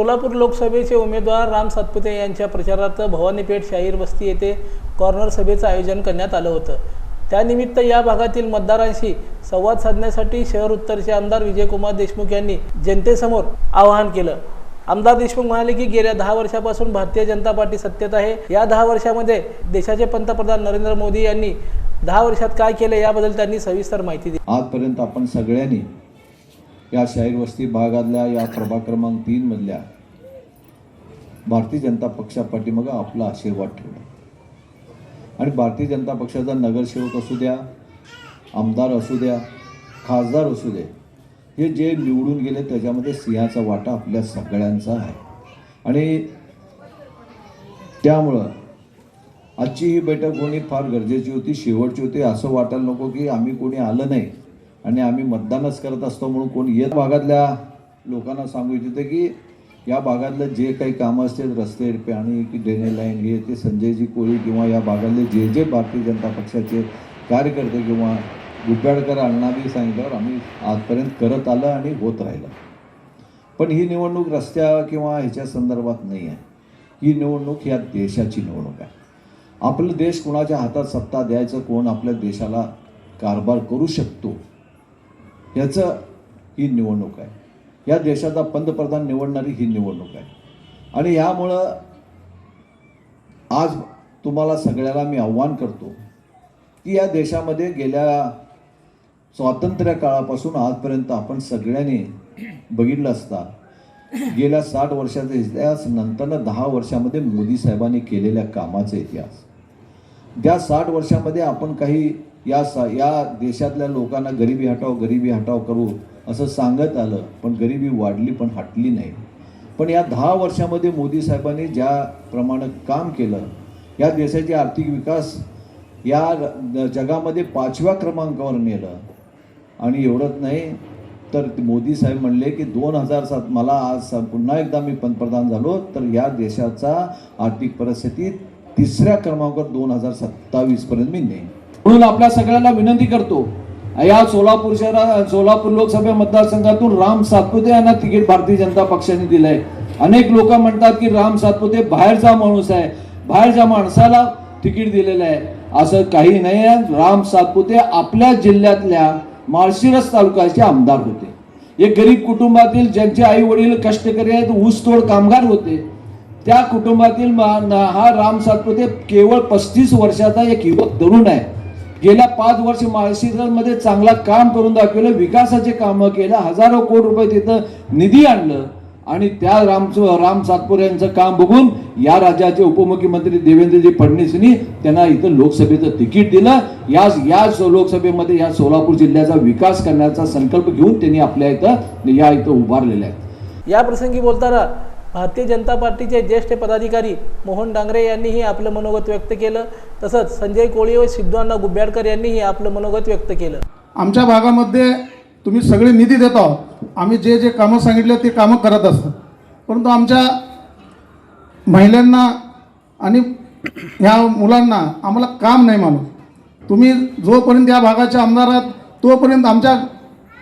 सोलापूर लोकसभेचे उमेदवार राम सातपुते यांच्या प्रचारार्थ भवानीपेठ शाहीर वस्ती येथे कॉर्नर सभेचं आयोजन करण्यात आलं होतं. त्यानिमित्त या भागातील मतदारांशी संवाद साधण्यासाठी शहर उत्तरचे आमदार विजयकुमार देशमुख यांनी जनतेसमोर आवाहन केलं. आमदार देशमुख म्हणाले की गेल्या दहा वर्षापासून भारतीय जनता पार्टी सत्तेत आहे. या दहा वर्षामध्ये देशाचे पंतप्रधान नरेंद्र मोदी यांनी दहा वर्षात काय केलं याबद्दल त्यांनी सविस्तर माहिती दिली. आजपर्यंत आपण सगळ्यांनी या शाहीर वस्ती भागातल्या या प्रभाग क्रमांक तीन मधल्या भारतीय जनता पक्षापाठीमागं आपला आशीर्वाद ठेवला आणि भारतीय जनता पक्षाचा नगरसेवक असू द्या आमदार असू द्या खासदार असू द्या हे जे निवडून गेले त्याच्यामध्ये सिंहाचा वाटा आपल्या सगळ्यांचा आहे. आणि त्यामुळं आजची ही बैठक होणे फार गरजेची होती शेवटची होती. असं वाटायला नको की आम्ही कोणी आलं नाही आणि आम्ही मतदानच करत असतो म्हणून कोणी येत भागातल्या लोकांना सांगू इच्छिते की या भागातलं जे काही कामं असतील रस्ते पाणी की ड्रेनेज लाईन हे ते संजयजी कोळी किंवा या भागातले जे जे भारतीय जनता पक्षाचे कार्यकर्ते किंवा गुब्याडकर अण्णांनी सांगितल्यावर आम्ही आजपर्यंत करत आलं आणि होत राहिलं. पण ही निवडणूक रस्त्या किंवा ह्याच्या संदर्भात नाही आहे. ही निवडणूक ह्या देशाची निवडणूक आहे. आपलं देश कोणाच्या हातात सत्ता द्यायचं कोण आपल्या देशाला कारभार करू शकतो याचं ही निवडणूक आहे. या देशाचा पंतप्रधान निवडणारी ही निवडणूक आहे. आणि यामुळं आज तुम्हाला सगळ्याला मी आव्हान करतो की या देशामध्ये गेल्या स्वातंत्र्य काळापासून आजपर्यंत आपण सगळ्यांनी बघितलं असता गेल्या साठ वर्षाचा इतिहास नंतरनं दहा वर्षामध्ये मोदी साहेबांनी केलेल्या कामाचा इतिहास. त्या साठ वर्षामध्ये आपण काही या सा या देशातल्या लोकांना गरिबी हटाव गरिबी हटाव करू असं सांगत आलं पण गरिबी वाढली पण हटली नाही. पण या दहा वर्षामध्ये मोदी साहेबांनी ज्याप्रमाणे काम केलं या देशाचे आर्थिक विकास या जगामध्ये पाचव्या क्रमांकावर नेलं. आणि एवढंच नाही तर मोदी साहेब म्हणले की दोन हजार सात मला आज स- पुन्हा एकदा मी पंतप्रधान झालो तर या देशाचा आर्थिक परिस्थिती तिसऱ्या क्रमांकावर दोन हजार सत्तावीसपर्यंत मी नेईन. म्हणून आपल्या सगळ्यांना विनंती करतो या सोलापूर शहरा सोलापूर लोकसभा मतदारसंघातून राम सातपुते यांना तिकीट भारतीय जनता पक्षाने दिलंय. अनेक लोक म्हणतात की राम सातपुते बाहेरचा माणूस आहे. बाहेरच्या माणसाला तिकीट दिलेलं आहे. असं काही नाही आहे. राम सातपुते आपल्या जिल्ह्यातल्या माळशिरस तालुक्याचे आमदार होते. एक गरीब कुटुंबातील ज्यांचे आई वडील कष्टकरी आहेत ऊसतोड कामगार होते. त्या कुटुंबातील मा- हा राम सातपुते केवळ पस्तीस वर्षाचा एक युवक तरुण आहे. गेल्या पाच वर्षमध्ये चांगला काम करून दाखवलं विकासाचे कामं केलं हजारो कोटी रुपये तिथं निधी आणलं. आणि त्या राम राम सातपुर यांचं काम बघून या राज्याचे उपमुख्यमंत्री देवेंद्रजी फडणवीसनी त्यांना इथं लोकसभेचं तिकीट दिलं. या या लोकसभेमध्ये या सोलापूर जिल्ह्याचा विकास करण्याचा संकल्प घेऊन त्यांनी आपल्या इथं या इथं उभारलेल्या आहेत. या प्रसंगी बोलताना भारतीय जनता पार्टीचे ज्येष्ठ पदाधिकारी मोहन डांगरे यांनीही आपलं मनोगत व्यक्त केलं. तसंच संजय कोळी व सिद्धू गुब्याडकर यांनीही आपलं मनोगत व्यक्त केलं. आमच्या भागामध्ये तुम्ही सगळे निधी देत आहोत. आम्ही जे जे कामं सांगितले ते कामं करत असतात परंतु आमच्या महिलांना आणि ह्या मुलांना आम्हाला काम नाही मानू तुम्ही जोपर्यंत या भागाचे आमदार आहात तोपर्यंत आमच्या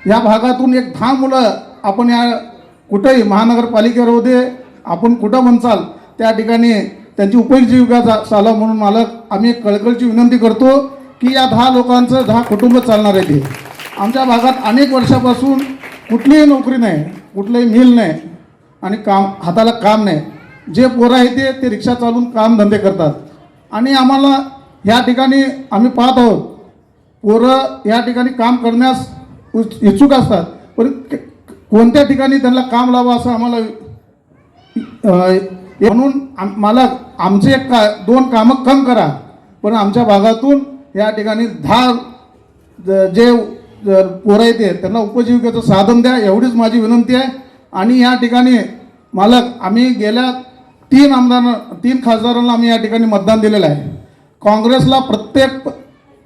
या भागातून एक दहा मुलं आपण या कुठंही महानगरपालिकेवर होते आपण कुठं म्हणसाल त्या ठिकाणी त्यांची उपजीविका चा चालव म्हणून मालक आम्ही कळकळची विनंती करतो की या दहा लोकांचं दहा कुटुंब चालणार आहे ते. आमच्या भागात अनेक वर्षापासून कुठलीही नोकरी नाही कुठलंही मिल नाही आणि काम हाताला काम नाही. जे पोरं आहे ते ते रिक्षा चालून कामधंदे करतात. आणि आम्हाला ह्या ठिकाणी आम्ही पाहत आहोत पोरं या ठिकाणी काम करण्यास उच- इच्छुक असतात. पण कोणत्या ठिकाणी त्यांना काम लावावं असं आम्हाला म्हणून आम- मला आमचे एक का दोन कामं कम करा. पण आमच्या भागातून या ठिकाणी दहा ज- जे पोरं येते त्यांना उपजीविकेचं साधन द्या एवढीच माझी विनंती आहे. आणि या ठिकाणी मालक आम्ही गेल्या तीन आमदार तीन खासदारांना आम्ही या ठिकाणी मतदान दिलेलं आहे. काँग्रेसला प्रत्येक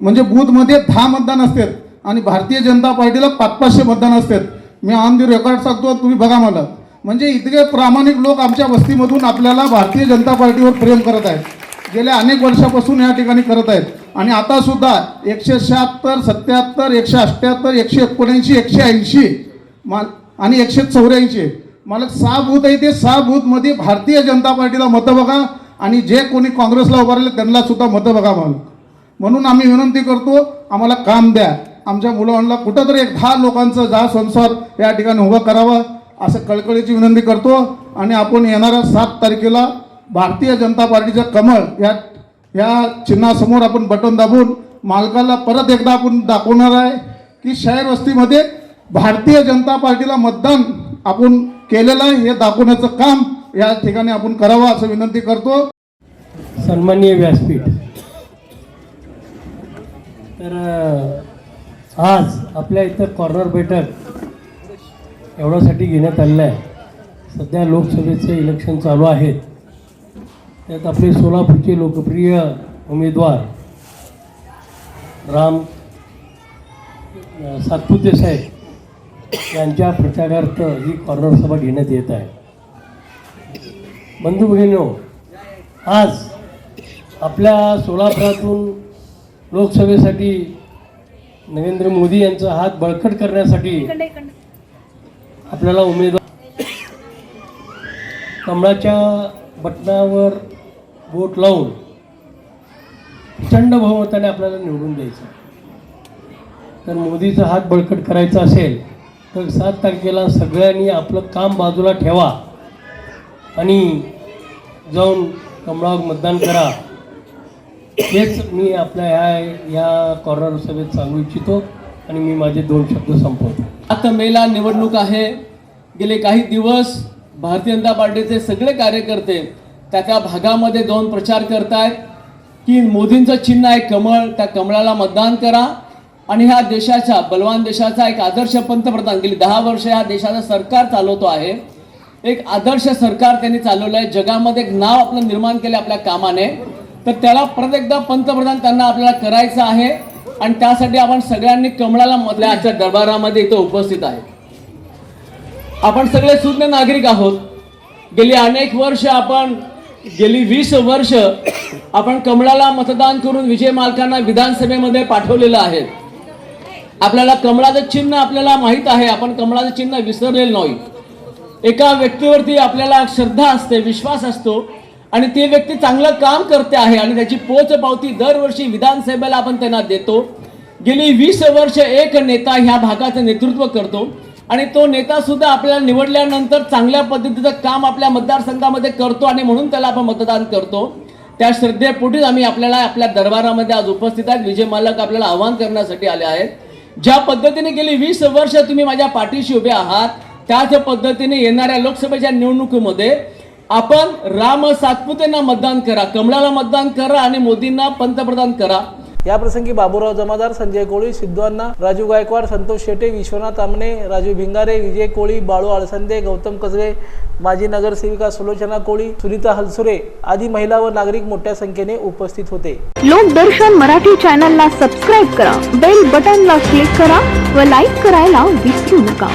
म्हणजे बूथमध्ये दहा मतदान असतात आणि भारतीय जनता पार्टीला पाच पाचशे मतदान असतात. मी ऑन दी रेकॉर्ड सांगतो तुम्ही बघा मला. म्हणजे इतके प्रामाणिक लोक आमच्या वस्तीमधून आपल्याला भारतीय जनता पार्टीवर प्रेम करत आहेत. गेल्या अनेक वर्षापासून या ठिकाणी करत आहेत. आणि आता सुद्धा एकशे शहात्तर सत्याहत्तर एकशे अठ्ठ्याहत्तर एकशे एकोणऐंशी एकशे ऐंशी मा आणि एकशे चौऱ्याऐंशी. मला सहा बूथ आहे ते सहा बूथमध्ये भारतीय जनता पार्टीला मतं बघा आणि जे कोणी काँग्रेसला उभारले त्यांना सुद्धा मतं बघा मला. म्हणून आम्ही विनंती करतो आम्हाला काम द्या. आमच्या मुलांना कुठंतरी एक दहा लोकांचं जा संसार या ठिकाणी उभं करावं असं कळकळीची विनंती करतो. आणि आपण येणाऱ्या सात तारखेला भारतीय जनता पार्टीचं कमळ या या चिन्हासमोर आपण बटन दाबून मालकाला परत एकदा आपण दाखवणार आहे की शहर वस्तीमध्ये भारतीय जनता पार्टीला मतदान आपण केलेलं आहे हे दाखवण्याचं काम या ठिकाणी आपण करावं असं विनंती करतो. सन्माननीय व्यासपीठ. तर आज आपल्या इथं कॉर्नर बैठक एवढ्यासाठी घेण्यात आलेलं आहे. सध्या लोकसभेचे इलेक्शन चालू आहेत. त्यात आपले सोलापूरचे लोकप्रिय उमेदवार राम सातपुते साहेब यांच्या प्रचारार्थ ही कॉर्नर सभा घेण्यात येत आहे. बंधू भगिनीनो आज आपल्या सोलापुरातून लोकसभेसाठी नरेंद्र मोदी यांचा हात बळकट करण्यासाठी आपल्याला उमेदवार कमळाच्या बटनावर बोट लावून प्रचंड बहुमताने आपल्याला निवडून द्यायचं. तर मोदीचा हात बळकट करायचा असेल तर सात तारखेला सगळ्यांनी आपलं काम बाजूला ठेवा आणि जाऊन कमळावर मतदान करा. हेच मी आपल्या ह्या या कॉर्नर सभेत सांगू इच्छितो आणि मी माझे दोन शब्द संपवतो. आता मेला निवडणूक आहे. गेले काही दिवस भारतीय जनता पार्टीचे सगळे कार्यकर्ते त्या त्या भागामध्ये जाऊन प्रचार करतायत की मोदींचं चिन्ह आहे कमळ. त्या कमळाला मतदान करा. आणि ह्या देशाच्या बलवान देशाचा एक आदर्श पंतप्रधान. गेली दहा वर्ष ह्या देशाचं सरकार चालवतो आहे. एक आदर्श सरकार त्यांनी चालवलं आहे जगामध्ये एक नाव आपलं निर्माण केलं आपल्या कामाने. तर त्याला परत एकदा पंतप्रधान त्यांना आपल्याला करायचं आहे. आणि त्यासाठी आपण सगळ्यांनी कमळाला मधल्या आजच्या दरबारामध्ये इथं उपस्थित आहे. आपण सगळे सुज्ञ नागरिक आहोत. गेली अनेक वर्ष आपण गेली वीस वर्ष आपण कमळाला मतदान करून विजय मालकांना विधानसभेमध्ये पाठवलेलं आहे. आपल्याला कमळाचं चिन्ह आपल्याला माहीत आहे. आपण कमळाचं चिन्ह विसरलेलं नाही. एका व्यक्तीवरती आपल्याला श्रद्धा असते विश्वास असतो. आणि ती व्यक्ती चांगलं काम करते आहे आणि त्याची पोच पावती दरवर्षी विधानसभेला आपण त्यांना देतो. गेली वीस वर्ष एक नेता ह्या भागाचं नेतृत्व करतो. आणि तो नेता सुद्धा आपल्याला निवडल्यानंतर चांगल्या पद्धतीचं काम आपल्या मतदारसंघामध्ये करतो आणि म्हणून त्याला आपण मतदान करतो. त्या श्रद्धेपोटीच आम्ही आपल्याला आपल्या दरबारामध्ये आज उपस्थित आहेत. विजय मालक आपल्याला आवाहन करण्यासाठी आले आहेत. ज्या पद्धतीने गेली वीस वर्ष तुम्ही माझ्या पाठीशी उभे आहात त्याच पद्धतीने येणाऱ्या लोकसभेच्या निवडणुकीमध्ये आपण राम सातपुतेंना मतदान करा कमळाला मतदान करा आणि मोदींना पंतप्रधान करा. या प्रसंगी बाबूराव जमादार संजय कोळी सिद्धू अण्णा राजू गायकवाड संतोष शेटे विश्वनाथ आमणे राजू भिंगारे विजय कोळी बाळू आळसंदे गौतम कसगे माजी नगरसेविका सुलोचना कोळी सुनीता हलसुरे आदी महिला व नागरिक मोठ्या संख्येने उपस्थित होते. लोकदर्शन मराठी चॅनलला सबस्क्राईब करा बेल बटनला क्लिक करा व लाईक करायला विसरू नका.